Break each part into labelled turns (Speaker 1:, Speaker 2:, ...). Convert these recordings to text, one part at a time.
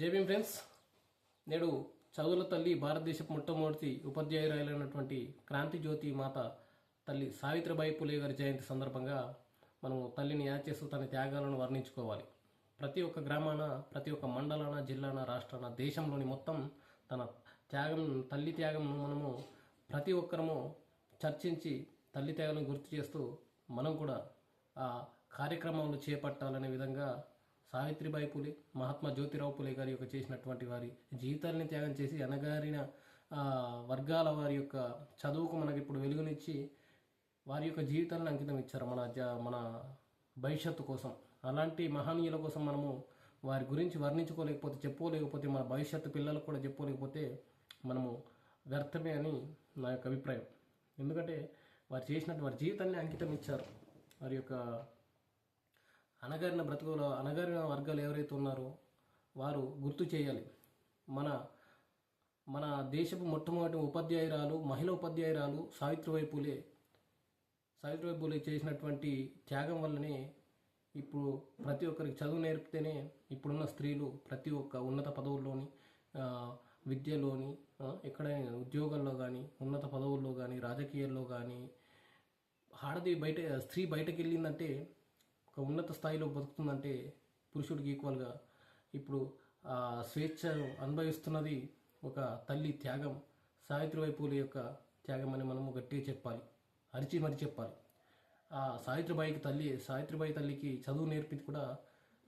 Speaker 1: JB friends. నేడు చదువుల తల్లి భారతదేశపు మొట్టమొదటి ఉపాధ్యాయురాలైనటువంటి క్రాంతి జ్యోతి మాత తల్లి సావిత్రిబాయి పులే గారి జయంతి సందర్భంగా మనము తల్లిని యాద్ చేస్తూ తన త్యాగాలను వర్ణించుకోవాలి. ప్రతి ఒక్క గ్రామాన ప్రతి ఒక్క మండలాన జిల్లాన రాష్ట్రాన దేశంలోని మొత్తం తన త్యాగం తల్లి త్యాగంను మనము ప్రతి ఒక్కరము చర్చించి తల్లి త్యాగాలను గుర్తు చేస్తూ మనం కూడా ఆ కార్యక్రమాలను చేపట్టాలనే విధంగా సావిత్రిబాయి పూలే మహాత్మా జ్యోతిరావు పూలే గారి యొక్క చేసినటువంటి వారి జీవితాలని త్యాగం చేసి అనగారిన వర్గాల వారి యొక్క చదువుకు మనకి ఇప్పుడు వెలుగునిచ్చి వారి యొక్క జీవితాలను అంకితం ఇచ్చారు మన మన భవిష్యత్తు కోసం. అలాంటి మహనీయుల కోసం మనము వారి గురించి వర్ణించుకోలేకపోతే చెప్పుకోలేకపోతే మన భవిష్యత్తు పిల్లలకు కూడా చెప్పుకోలేకపోతే మనము వ్యర్థమే అని నా యొక్క అభిప్రాయం. ఎందుకంటే వారు చేసినట్టు వారి జీవితాన్ని అంకితం ఇచ్చారు. వారి యొక్క అనగారిన బ్రతుకులో అనగారిన వర్గాలు ఎవరైతే ఉన్నారో వారు గుర్తు చేయాలి. మన మన దేశపు మొట్టమొదటి ఉపాధ్యాయురాలు మహిళ ఉపాధ్యాయురాలు సావిత్రిబాయి పూలే సావిత్రిబాయి పూలే చేసినటువంటి త్యాగం వల్లనే ఇప్పుడు ప్రతి ఒక్కరికి చదువు నేర్పితేనే ఇప్పుడున్న స్త్రీలు ప్రతి ఒక్క ఉన్నత పదవుల్లోని విద్యలోని ఎక్కడైనా ఉద్యోగాల్లో కానీ ఉన్నత పదవుల్లో కానీ రాజకీయాల్లో కానీ ఆడది బయట స్త్రీ బయటకు వెళ్ళిందంటే ఒక ఉన్నత స్థాయిలో బతుకుతుందంటే పురుషుడికి ఈక్వల్గా ఇప్పుడు ఆ స్వేచ్ఛను అనుభవిస్తున్నది ఒక తల్లి త్యాగం. సావిత్రిబాయి పూలే యొక్క త్యాగం అని మనము గట్టిగా చెప్పాలి. అరిచి మరి చెప్పాలి. ఆ సావిత్రిబాయికి తల్లి సావిత్రిబాయి తల్లికి చదువు నేర్పింది కూడా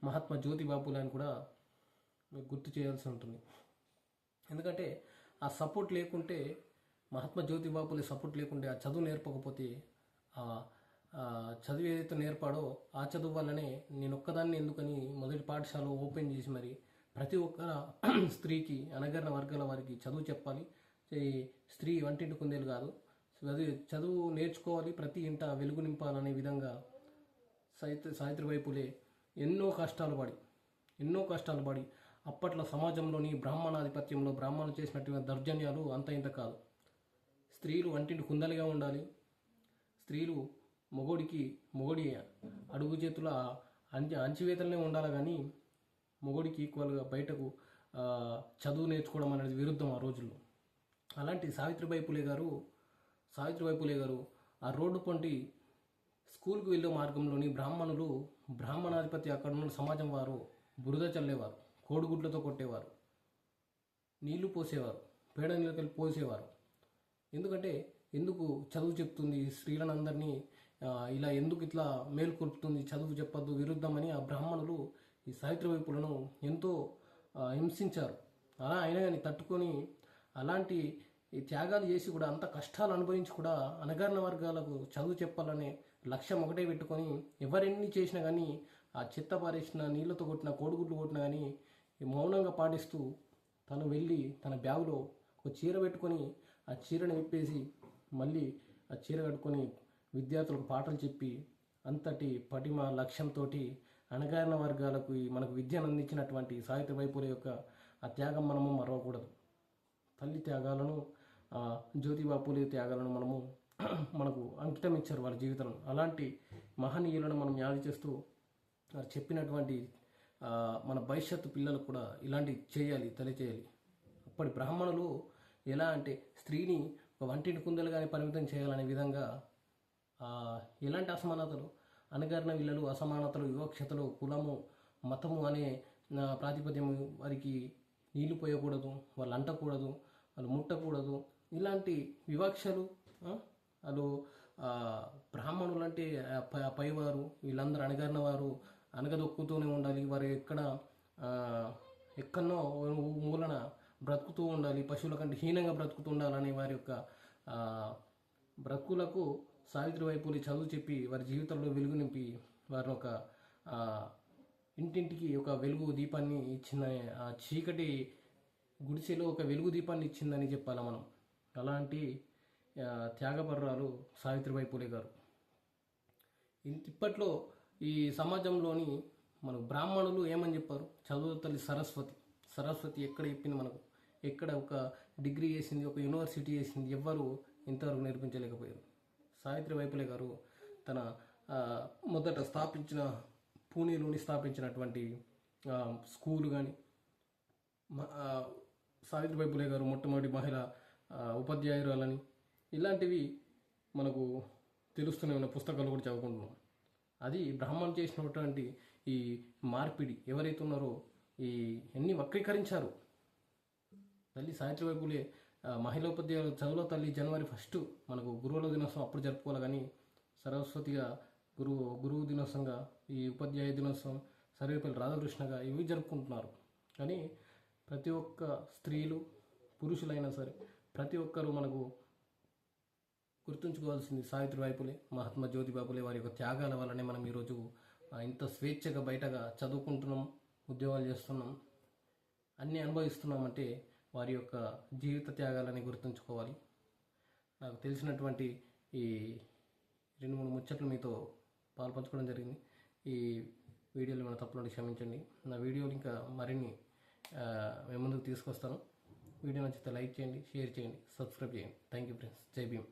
Speaker 1: మహాత్మా జ్యోతిబాపులే అని కూడా గుర్తు చేయాల్సి ఉంటుంది. ఎందుకంటే ఆ సపోర్ట్ లేకుంటే మహాత్మా జ్యోతిబాపులే సపోర్ట్ లేకుంటే ఆ చదువు నేర్పకపోతే ఆ చదువు ఏదైతే నేర్పాడో ఆ చదువు వల్లనే నేను ఒక్కదాన్ని ఎందుకని మొదటి పాఠశాల ఓపెన్ చేసి మరి ప్రతి ఒక్క స్త్రీకి అనగరణ వర్గాల వారికి చదువు చెప్పాలి. స్త్రీ వంటింటి కుందేలు కాదు. చదువు చదువు నేర్చుకోవాలి. ప్రతి ఇంట వెలుగు నింపాలనే విధంగా సాహిత్య సావిత్రిబాయి పులే ఎన్నో కష్టాలు పడి ఎన్నో కష్టాలు పడి అప్పట్లో సమాజంలోని బ్రాహ్మణాధిపత్యంలో బ్రాహ్మణులు చేసినటువంటి దౌర్జన్యాలు అంత ఇంత కాదు. స్త్రీలు వంటింటి కుందలుగా ఉండాలి. స్త్రీలు మొగోడికి మొగోడి అడుగు చేతుల అంచె అంచివేతలనే ఉండాలి కానీ మొగోడికి ఈక్వల్గా బయటకు చదువు నేర్చుకోవడం అనేది విరుద్ధం ఆ రోజుల్లో. అలాంటి సావిత్రిబాయి పులే గారు సావిత్రిబాయి పులే గారు ఆ రోడ్డు పొంటి స్కూల్కి వెళ్ళే మార్గంలోని బ్రాహ్మణులు బ్రాహ్మణాధిపతి అక్కడ ఉన్న సమాజం వారు బురద చల్లేవారు కోడిగుడ్లతో కొట్టేవారు నీళ్ళు పోసేవారు పేడ నీళ్ళకెళ్ళి పోసేవారు. ఎందుకంటే ఎందుకు చదువు చెప్తుంది స్త్రీలను అందరినీ ఇలా ఎందుకు ఇట్లా మేల్కొల్పుతుంది చదువు చెప్పద్దు విరుద్ధమని ఆ బ్రాహ్మణులు ఈ సావిత్రివైపులను ఎంతో హింసించారు. అలా అయినా కానీ తట్టుకొని అలాంటి ఈ త్యాగాలు చేసి కూడా అంత కష్టాలు అనుభవించి కూడా అనగారిన వర్గాలకు చదువు చెప్పాలనే లక్ష్యం ఒకటే పెట్టుకొని ఎవరెన్ని చేసినా కానీ ఆ చెత్త పారేసిన నీళ్ళతో కొట్టిన కోడిగుడ్లు కొట్టినా కానీ మౌనంగా పాటిస్తూ తను వెళ్ళి తన బ్యాగులో ఒక చీర పెట్టుకొని ఆ చీరను విప్పేసి మళ్ళీ ఆ చీర కట్టుకొని విద్యార్థులకు పాఠాలు చెప్పి అంతటి పటిమ లక్ష్యంతో అణగారిన వర్గాలకు ఈ మనకు విద్యను అందించినటువంటి సావిత్రిబాయి పూలే యొక్క ఆ త్యాగం మనము మరవకూడదు. తల్లి త్యాగాలను జ్యోతిబా పూలే త్యాగాలను మనము మనకు అంకితం ఇచ్చారు వాళ్ళ జీవితంలో. అలాంటి మహనీయులను మనం యాది చేస్తూ వారు చెప్పినటువంటి మన భవిష్యత్తు పిల్లలు కూడా ఇలాంటి చేయాలి తెలియచేయాలి అప్పటి బ్రాహ్మణులు ఎలా అంటే స్త్రీని ఒక వంటింటి కుందలుగానే పరిమితం చేయాలనే విధంగా ఎలాంటి అసమానతలు? అనగారిన వీళ్ళలు అసమానతలు వివక్షతలు కులము మతము అనే ప్రాతిపద్యము ప్రాతిపద్యం వారికి నీళ్ళు పోయకూడదు వాళ్ళు అంటకూడదు వాళ్ళు ముట్టకూడదు. ఇలాంటి వివక్షలు వాళ్ళు బ్రాహ్మణులు అంటే పైవారు వీళ్ళందరూ అణగారిన వారు అనగదొక్కుతూనే ఉండాలి. వారు ఎక్కడ ఎక్కడో మూలన బ్రతుకుతూ ఉండాలి. పశువుల కంటే హీనంగా బ్రతుకుతూ ఉండాలని వారి యొక్క బ్రతుకులకు సావిత్రిబాయి పూలి చదువు చెప్పి వారి జీవితంలో వెలుగు నింపి వారిని ఒక ఇంటింటికి ఒక వెలుగు దీపాన్ని ఇచ్చిన ఆ చీకటి గుడిసెలో ఒక వెలుగు దీపాన్ని ఇచ్చిందని చెప్పాలి మనం. అలాంటి త్యాగపర్రాలు సావిత్రిబాయి పూలే గారు. ఇప్పట్లో ఈ సమాజంలోని మన బ్రాహ్మణులు ఏమని చెప్పారు? చదువు తల్లి సరస్వతి. సరస్వతి ఎక్కడ చెప్పింది మనకు? ఎక్కడ ఒక డిగ్రీ చేసింది ఒక యూనివర్సిటీ చేసింది ఎవ్వరు ఇంతవరకు నేర్పించలేకపోయారు. సావిత్రి వైపులే గారు తన మొదట స్థాపించిన పూణేలోని స్థాపించినటువంటి స్కూలు స్కూల్ కానీ సావిత్రి వైపులే గారు మొట్టమొదటి మహిళ ఉపాధ్యాయురాలని ఇలాంటివి మనకు తెలుస్తూనే ఉన్న పుస్తకాలు కూడా చదువుకుంటున్నాం. అది బ్రాహ్మణ్ చేసినటువంటి ఈ మార్పిడి ఎవరైతే ఉన్నారో ఈ ఎన్ని వక్రీకరించారు? తల్లి సావిత్రి వైపులే మహిళా ఉపాధ్యాయులు చదువుల తల్లి జనవరి ఫస్ట్ మనకు గురువుల దినోత్సవం అప్పుడు జరుపుకోవాలి. కానీ సరస్వతిగా గురువు గురువు దినోత్సవంగా ఈ ఉపాధ్యాయ దినోత్సవం సర్వేపల్లి రాధాకృష్ణగా ఇవి జరుపుకుంటున్నారు. కానీ ప్రతి ఒక్క స్త్రీలు పురుషులైనా సరే ప్రతి ఒక్కరూ మనకు గుర్తుంచుకోవాల్సింది సావిత్రి వైపులే మహాత్మా జ్యోతిబాపులే వారి యొక్క త్యాగాల వల్లనే మనం ఈరోజు ఇంత స్వేచ్ఛగా బయటగా చదువుకుంటున్నాం ఉద్యోగాలు చేస్తున్నాం అన్నీ అనుభవిస్తున్నామంటే వారి యొక్క జీవిత త్యాగాలని గుర్తుంచుకోవాలి. నాకు తెలిసినటువంటి ఈ రెండు మూడు ముచ్చట్లు మీతో పాల్పంచుకోవడం జరిగింది. ఈ వీడియోలు మన తప్పులను క్షమించండి. నా వీడియోలు ఇంకా మరిన్ని మేము ముందుకు తీసుకొస్తాను. వీడియో నచ్చితే లైక్ చేయండి షేర్ చేయండి సబ్స్క్రైబ్ చేయండి. Thank you friends. జై భీమ్.